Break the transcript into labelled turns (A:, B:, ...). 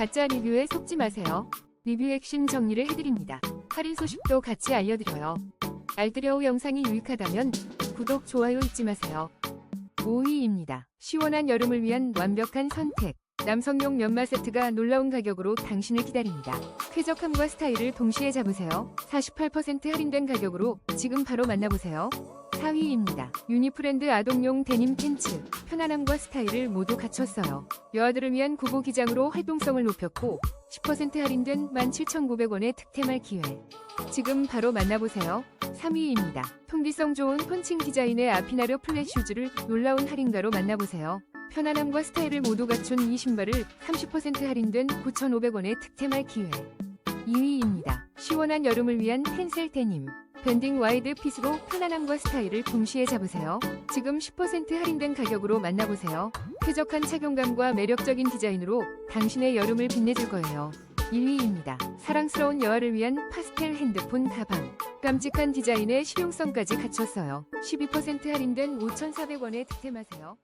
A: 가짜 리뷰에 속지 마세요. 리뷰 핵심 정리를 해드립니다. 할인 소식도 같이 알려드려요. 알뜰여우 영상이 유익하다면 구독, 좋아요 잊지 마세요. 5위입니다. 시원한 여름을 위한 완벽한 선택. 남성용 면마 세트가 놀라운 가격으로 당신을 기다립니다. 쾌적함과 스타일을 동시에 잡으세요. 48% 할인된 가격으로 지금 바로 만나보세요. 4위입니다. 유니프렌드 아동용 데님 팬츠. 편안함과 스타일을 모두 갖췄어요. 여아들을 위한 구보 기장으로 활동성을 높였고 10% 할인된 17,900원의 득템할 기회. 지금 바로 만나보세요. 3위입니다. 통기성 좋은 펀칭 디자인의 아피나르 플랫 슈즈를 놀라운 할인가로 만나보세요. 편안함과 스타일을 모두 갖춘 이 신발을 30% 할인된 9,500원에 득템할 기회. 2위입니다. 시원한 여름을 위한 펜셀 데님. 밴딩 와이드 핏으로 편안함과 스타일을 동시에 잡으세요. 지금 10% 할인된 가격으로 만나보세요. 쾌적한 착용감과 매력적인 디자인으로 당신의 여름을 빛내줄 거예요. 1위입니다. 사랑스러운 여아를 위한 파스텔 핸드폰 가방. 깜찍한 디자인에 실용성까지 갖췄어요. 12% 할인된 5,400원에 득템하세요.